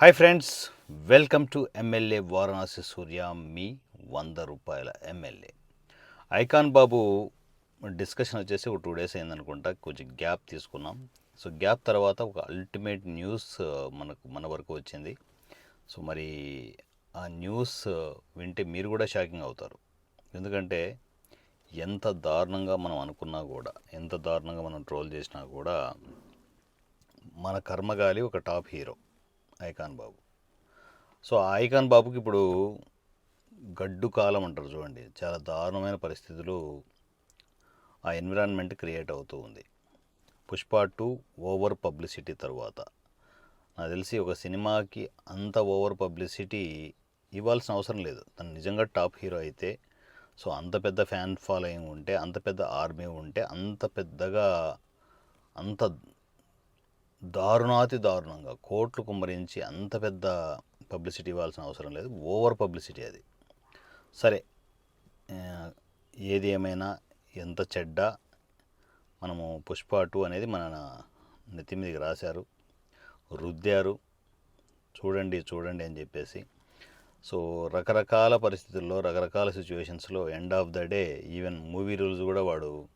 Hi friends welcome to MLA Varanasi Surya మీ వంద రూపాయల MLA icon బాబు discussion వచ్చేసి ఒక టూ డేస్ అయిందనుకుంటా కొంచెం గ్యాప్ తీసుకున్నాం. సో గ్యాప్ తర్వాత ఒక అల్టిమేట్ న్యూస్ uh, మనకు మన వరకు వచ్చింది. సో మరి ఆ న్యూస్ uh, వింటే మీరు కూడా షాకింగ్ అవుతారు. ఎందుకంటే ఎంత దారుణంగా మనం అనుకున్నా కూడా ఎంత దారుణంగా మనం ట్రోల్ చేసినా కూడా మన కర్మగాలి ఒక top hero icon Babu. So ఆ ఐకాన్ బాబుకి ఇప్పుడు గడ్డు కాలం అంటారు చూడండి. చాలా దారుణమైన పరిస్థితులు ఆ ఎన్విరాన్మెంట్ క్రియేట్ అవుతూ ఉంది. పుష్ప టూ ఓవర్ పబ్లిసిటీ తర్వాత. నాకు తెలిసి ఒక సినిమాకి అంత ఓవర్ పబ్లిసిటీ ఇవ్వాల్సిన అవసరం లేదు. తను నిజంగా టాప్ హీరో అయితే సో అంత పెద్ద ఫ్యాన్ ఫాలోయింగ్ ఉంటే అంత పెద్ద ఆర్మీ ఉంటే అంత పెద్దగా అంత దారుణాతి దారుణంగా కోట్లు కుమ్మరించి అంత పెద్ద పబ్లిసిటీ ఇవ్వాల్సిన అవసరం లేదు. ఓవర్ పబ్లిసిటీ అది. సరే ఏది ఏమైనా ఎంత చెడ్డ మనము పుష్ప టూ అనేది మన నెత్తి మీదకి రాశారు. రుద్దారు. చూడండి చూడండి అని చెప్పేసి. సో రకరకాల పరిస్థితుల్లో రకరకాల సిచ్యువేషన్స్లో end of the day even movie rules కూడా వాడు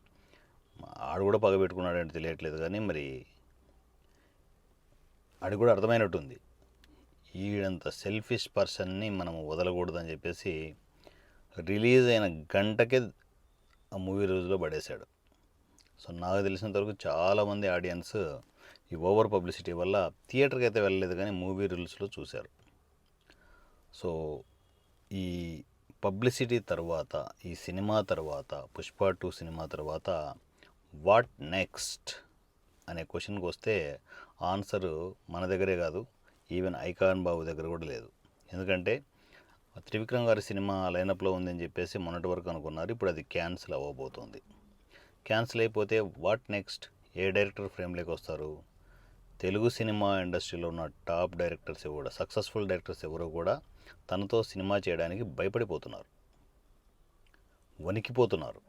ఆడు కూడా పగబెట్టుకున్నాడంటే తెలియట్లేదు కానీ మరి అది కూడా అర్థమైనట్టుంది. ఈడంత సెల్ఫిష్ పర్సన్ని మనం వదలకూడదని చెప్పేసి రిలీజ్ అయిన గంటకే ఆ మూవీ రోజులో పడేశాడు. సో నాకు తెలిసినంత వరకు చాలామంది ఆడియన్స్ ఈ ఓవర్ పబ్లిసిటీ వల్ల థియేటర్కి అయితే వెళ్ళలేదు కానీ మూవీ రూల్స్లో చూశారు. సో ఈ పబ్లిసిటీ తర్వాత ఈ సినిమా తర్వాత పుష్ప టూ సినిమా తర్వాత వాట్ నెక్స్ట్ అనే క్వశ్చన్కి వస్తే ఆన్సర్ మన దగ్గరే కాదు ఈవెన్ ఐకాన్ బాబు దగ్గర కూడా లేదు. ఎందుకంటే త్రివిక్రమ్ గారి సినిమా లైనప్లో ఉందని చెప్పేసి మొన్నటి వరకు అనుకున్నారు ఇప్పుడు అది క్యాన్సిల్ అవ్వబోతోంది. క్యాన్సిల్ అయిపోతే వాట్ నెక్స్ట్? ఏ డైరెక్టర్ ఫ్రేమ్లోకి వస్తారు? తెలుగు సినిమా ఇండస్ట్రీలో ఉన్న టాప్ డైరెక్టర్స్ కూడా సక్సెస్ఫుల్ డైరెక్టర్స్ ఎవరు కూడా తనతో సినిమా చేయడానికి భయపడిపోతున్నారు. వణికిపోతున్నారు.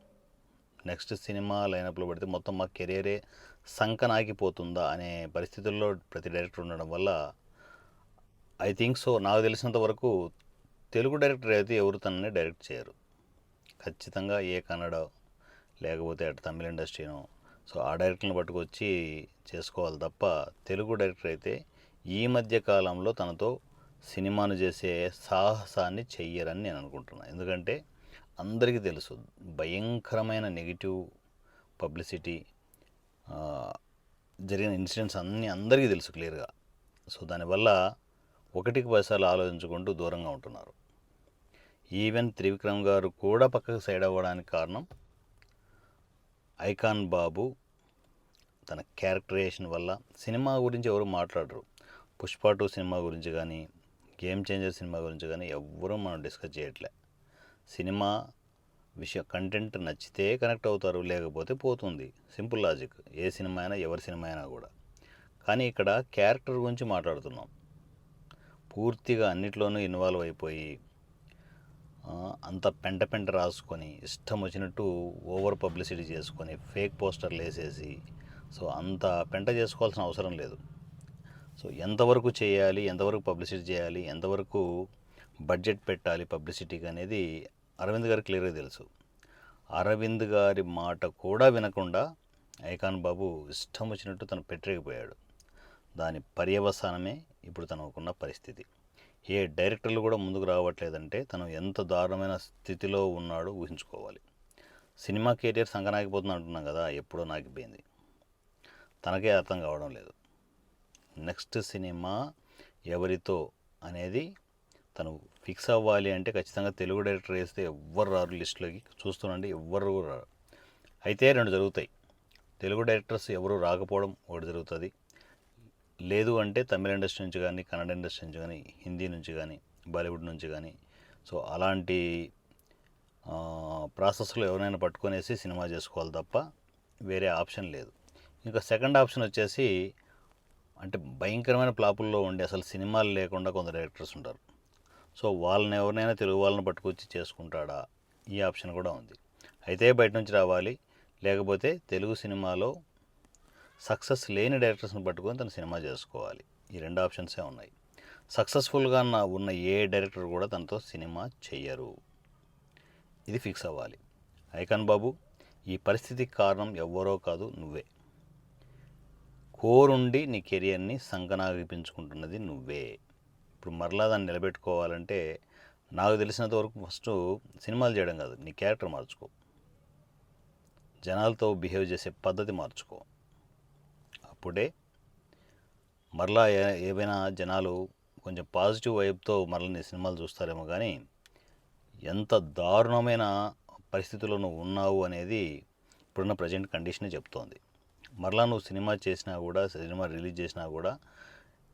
నెక్స్ట్ సినిమా లైనప్లో పెడితే మొత్తం మా కెరీరే సంకనాగిపోతుందా అనే పరిస్థితుల్లో ప్రతి డైరెక్టర్ ఉండడం వల్ల ఐ థింక్ సో నాకు తెలిసినంత వరకు తెలుగు డైరెక్టర్ అయితే ఎవరు తనని డైరెక్ట్ చేయరు. ఖచ్చితంగా ఏ కన్నడ లేకపోతే అటు తమిళ ఇండస్ట్రీనో. సో ఆ డైరెక్టర్ని పట్టుకొచ్చి చేసుకోవాలి తప్ప తెలుగు డైరెక్టర్ అయితే ఈ మధ్య కాలంలో తనతో సినిమాను చేసే సాహసాన్ని చెయ్యరని నేను అనుకుంటున్నాను ఎందుకంటే అందరికీ తెలుసు. భయంకరమైన నెగిటివ్ పబ్లిసిటీ జరిగిన ఇన్సిడెంట్స్ అన్నీ అందరికీ తెలుసు క్లియర్గా. సో దానివల్ల ఒకటికి పైసాలు ఆలోచించుకుంటూ దూరంగా ఉంటున్నారు. ఈవెన్ త్రివిక్రమ్ గారు కూడా పక్కకు సైడ్ అవ్వడానికి కారణం ఐకాన్ బాబు తన క్యారెక్టరేషన్ వల్ల సినిమా గురించి ఎవరు మాట్లాడరు. పుష్ప టూ సినిమా గురించి కానీ గేమ్ చేంజర్ సినిమా గురించి కానీ ఎవ్వరూ మనం డిస్కస్ చేయట్లే. సినిమా విషయం కంటెంట్ నచ్చితే కనెక్ట్ అవుతారు లేకపోతే పోతుంది. Simple logic. ఏ సినిమా అయినా ఎవరి సినిమా అయినా కూడా. కానీ ఇక్కడ క్యారెక్టర్ గురించి మాట్లాడుతున్నాం. పూర్తిగా అన్నిట్లోనూ ఇన్వాల్వ్ అయిపోయి అంత పెంట పెంట రాసుకొని ఇష్టం వచ్చినట్టు ఓవర్ పబ్లిసిటీ చేసుకొని ఫేక్ పోస్టర్లు వేసేసి సో అంత పెంట చేసుకోవాల్సిన అవసరం లేదు. సో ఎంతవరకు చేయాలి ఎంతవరకు పబ్లిసిటీ చేయాలి ఎంతవరకు బడ్జెట్ పెట్టాలి పబ్లిసిటీకి అనేది అరవింద్ గారికి క్లియర్గా తెలుసు. అరవింద్ గారి మాట కూడా వినకుండా ఐకాన్ బాబు ఇష్టం వచ్చినట్టు తను పెట్టలేకపోయాడు. దాని పర్యవసానమే ఇప్పుడు తనకున్న పరిస్థితి. ఏ డైరెక్టర్లు కూడా ముందుకు రావట్లేదంటే తను ఎంత దారుణమైన స్థితిలో ఉన్నాడో ఊహించుకోవాలి. సినిమా కెరియర్ సంగనాగిపోతుంది అంటున్నాం కదా ఎప్పుడో నాగిపోయింది తనకే అర్థం కావడం లేదు. నెక్స్ట్ సినిమా ఎవరితో అనేది తను ఫిక్స్ అవ్వాలి అంటే ఖచ్చితంగా తెలుగు డైరెక్టర్ వేస్తే ఎవ్వరు రారు లిస్టులోకి. చూస్తున్నాండి ఎవ్వరు రారు. అయితే రెండు జరుగుతాయి. తెలుగు డైరెక్టర్స్ ఎవరు రాకపోవడం ఒకటి జరుగుతుంది. లేదు అంటే తమిళ ఇండస్ట్రీ నుంచి కానీ కన్నడ ఇండస్ట్రీ నుంచి కానీ హిందీ నుంచి కానీ బాలీవుడ్ నుంచి కానీ. సో అలాంటి ప్రాసెస్లో ఎవరైనా పట్టుకొనేసి సినిమా చేసుకోవాలి తప్ప వేరే ఆప్షన్ లేదు. ఇంకా సెకండ్ ఆప్షన్ వచ్చేసి అంటే భయంకరమైన ప్లాపుల్లో ఉండి అసలు సినిమాలు లేకుండా కొందరు డైరెక్టర్స్ ఉంటారు. సో వాళ్ళని ఎవరినైనా తెలుగు వాళ్ళని పట్టుకొచ్చి చేసుకుంటాడా? ఈ ఆప్షన్ కూడా ఉంది. అయితే బయట నుంచి రావాలి. లేకపోతే తెలుగు సినిమాలో సక్సెస్ లేని డైరెక్టర్స్ని పట్టుకొని తను సినిమా చేసుకోవాలి. ఈ రెండు ఆప్షన్సే ఉన్నాయి. సక్సెస్ఫుల్గా ఉన్న ఏ డైరెక్టర్ కూడా తనతో సినిమా చెయ్యరు. ఇది ఫిక్స్ అవ్వాలి. ఐకాన్ బాబు ఈ పరిస్థితికి కారణం ఎవ్వరో కాదు నువ్వే. కోరుండి నీ కెరియర్ని సంకనాగిపించుకుంటున్నది నువ్వే. ఇప్పుడు మరలా దాన్ని నిలబెట్టుకోవాలంటే నాకు తెలిసినంత వరకు ఫస్ట్ సినిమాలు చేయడం కాదు నీ క్యారెక్టర్ మార్చుకో. జనాలతో బిహేవ్ చేసే పద్ధతి మార్చుకో. అప్పుడే మరలా ఏ- ఏవైనా జనాలు కొంచెం పాజిటివ్ వైపుతో మరలా నీ సినిమాలు చూస్తారేమో కానీ ఎంత దారుణమైన పరిస్థితుల్లో నువ్వు ఉన్నావు అనేది ఇప్పుడున్న ప్రజెంట్ కండిషనే చెప్తోంది. మరలా నువ్వు సినిమా చేసినా కూడా సినిమా రిలీజ్ చేసినా కూడా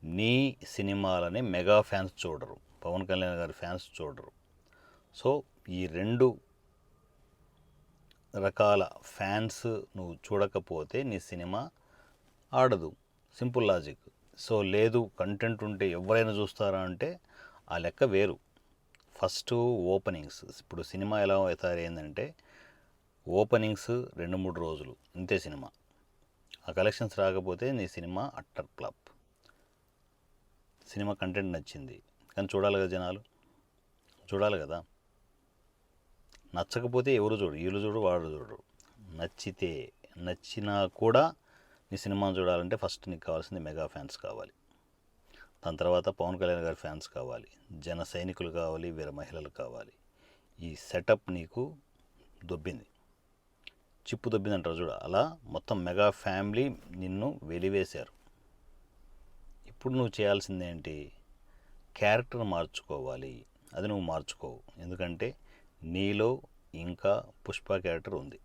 నీ సినిమాలని మెగా ఫ్యాన్స్ చూడరు. పవన్ కళ్యాణ్ గారి ఫ్యాన్స్ చూడరు. సో ఈ రెండు రకాల ఫ్యాన్స్ నువ్వు చూడకపోతే నీ సినిమా ఆడదు. Simple logic. సో లేదు కంటెంట్ ఉంటే ఎవరైనా చూస్తారా అంటే ఆ లెక్క వేరు. First openings. ఇప్పుడు సినిమా ఎలా తయారైందంటే ఓపెనింగ్స్ రెండు మూడు రోజులు. ఇంతే సినిమా. ఆ కలెక్షన్స్ రాకపోతే నీ సినిమా అట్టర్ ఫ్లాప్. సినిమా కంటెంట్ నచ్చింది. కానీ చూడాలి కదా జనాలు. చూడాలి కదా. నచ్చకపోతే ఎవరు చూడు వీళ్ళు చూడు వాడు చూడు నచ్చితే నచ్చినా కూడా నీ సినిమాను చూడాలంటే ఫస్ట్ నీకు కావాల్సింది మెగా ఫ్యాన్స్ కావాలి. దాని తర్వాత పవన్ కళ్యాణ్ గారి ఫ్యాన్స్ కావాలి. జన సైనికులు కావాలి వీర మహిళలు కావాలి. ఈ సెటప్ నీకు దొబ్బింది. చిప్పు దొబ్బింది అంటారు చూడ. అలా మొత్తం మెగా ఫ్యామిలీ నిన్ను వెలివేశారు. ఇప్పుడు నువ్వు చేయాల్సింది ఏంటి క్యారెక్టర్ మార్చుకోవాలి. అది నువ్వు మార్చుకోవు. ఎందుకంటే నీలో ఇంకా పుష్ప క్యారెక్టర్ ఉంది.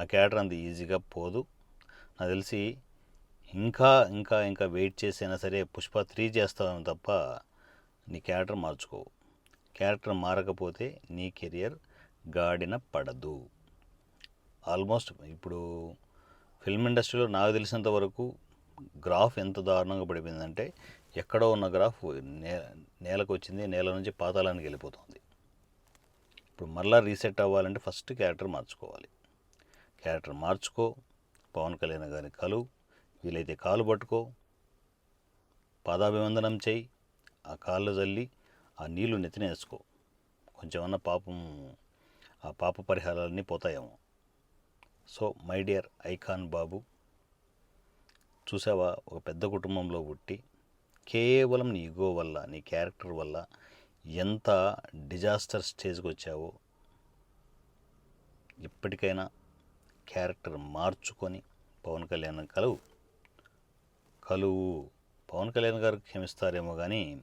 ఆ క్యారెక్టర్ అంత ఈజీగా పోదు. నాకు తెలిసి ఇంకా ఇంకా ఇంకా వెయిట్ చేసైనా సరే పుష్ప త్రీ చేస్తావేమో తప్ప నీ క్యారెక్టర్ మార్చుకోవు. క్యారెక్టర్ మారకపోతే నీ కెరియర్ గాడిన పడదు. ఆల్మోస్ట్ ఇప్పుడు ఫిల్మ్ ఇండస్ట్రీలో నాకు తెలిసినంత వరకు గ్రాఫ్ ఎంత దారుణంగా పడిపోయిందంటే ఎక్కడో ఉన్న గ్రాఫ్ నే నేలకు వచ్చింది నేల నుంచి పాతాళానికి వెళ్ళిపోతుంది. ఇప్పుడు మళ్ళీ రీసెట్ అవ్వాలంటే ఫస్ట్ క్యారెక్టర్ మార్చుకోవాలి. క్యారెక్టర్ మార్చుకో పవన్ కళ్యాణ్ గారిని కలు వీలైతే కాలు పట్టుకో పాదాభివందనం చేయి ఆ కాళ్ళు చల్లి ఆ నీళ్ళు నెత్తినేసుకో. కొంచెం పాపం ఆ పాప పరిహారాలన్నీ పోతాయేమో. So my dear icon Babu చూసావా? ఒక పెద్ద కుటుంబంలో పుట్టి కేవలం నీ ఈగో వల్ల నీ క్యారెక్టర్ వల్ల ఎంత డిజాస్టర్ స్టేజ్కి వచ్చావో ఇప్పటికైనా క్యారెక్టర్ మార్చుకొని పవన్ కళ్యాణ్ కలువు. కలువు. పవన్ కళ్యాణ్ గారు క్షమిస్తారేమో కానీ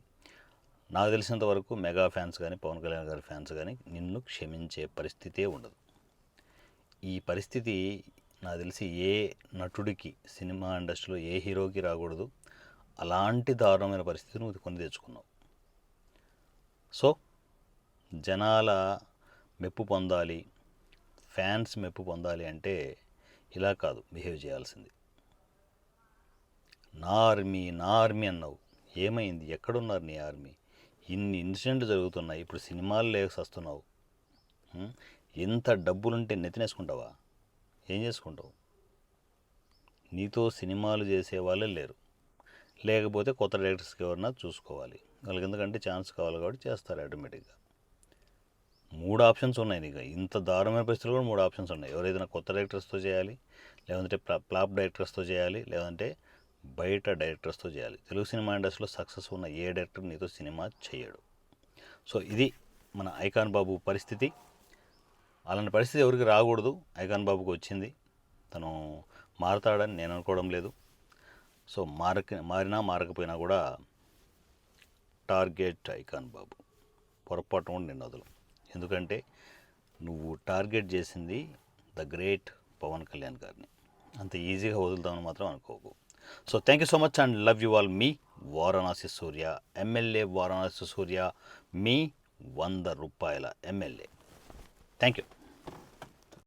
నాకు తెలిసినంత వరకు మెగా ఫ్యాన్స్ కానీ పవన్ కళ్యాణ్ గారి ఫ్యాన్స్ కానీ నిన్ను క్షమించే పరిస్థితే ఉండదు. ఈ పరిస్థితి నాకు తెలిసి ఏ నటుడికి సినిమా ఇండస్ట్రీలో ఏ హీరోకి రాకూడదు. అలాంటి దారుణమైన పరిస్థితి నువ్వు కొని తెచ్చుకున్నావు. సో జనాల మెప్పు పొందాలి ఫ్యాన్స్ మెప్పు పొందాలి అంటే ఇలా కాదు బిహేవ్ చేయాల్సింది. నా ఆర్మీ నా ఆర్మీ అన్నావు. ఏమైంది? ఎక్కడున్నారు నీ ఆర్మీ? ఇన్ని ఇన్సిడెంట్లు జరుగుతున్నాయి ఇప్పుడు సినిమాలు లేక వస్తున్నావు ఎంత డబ్బులుంటే నెత్తినేసుకుంటావా? ఏం చేసుకుంటావు? నీతో సినిమాలు చేసే వాళ్ళే లేరు. లేకపోతే కొత్త డైరెక్టర్స్కి ఎవరన్నా చూసుకోవాలి. వాళ్ళకి ఎందుకంటే ఛాన్స్ కావాలి కాబట్టి చేస్తారు ఆటోమేటిక్గా. మూడు ఆప్షన్స్ ఉన్నాయి నీకు. ఇంత దారుణమైన పరిస్థితులు కూడా మూడు ఆప్షన్స్ ఉన్నాయి. ఎవరైతే కొత్త డైరెక్టర్స్తో చేయాలి లేదంటే ప్లా- డైరెక్టర్స్తో చేయాలి లేదంటే బయట డైరెక్టర్స్తో చేయాలి. తెలుగు సినిమా ఇండస్ట్రీలో సక్సెస్ ఉన్న ఏ డైరెక్టర్ నీతో సినిమా చేయడు. సో ఇది మన ఐకాన్ బాబు పరిస్థితి. అలాంటి పరిస్థితి ఎవరికి రాకూడదు. ఐకాన్ బాబుకి వచ్చింది. తను మారతాడని నేను అనుకోవడం లేదు. సో మారక మారినా మారకపోయినా కూడా టార్గెట్ ఐకాన్ బాబు. పొరపాటు కూడా నిన్ను వదలు ఎందుకంటే నువ్వు టార్గెట్ చేసింది ద గ్రేట్ పవన్ కళ్యాణ్ గారిని. అంత ఈజీగా వదులుతామని మాత్రం అనుకోకు. So thank you so much and love you all. Me Varanasi Surya MLA Varanasi Surya మీ వంద రూపాయల ఎమ్మెల్యే. Thank you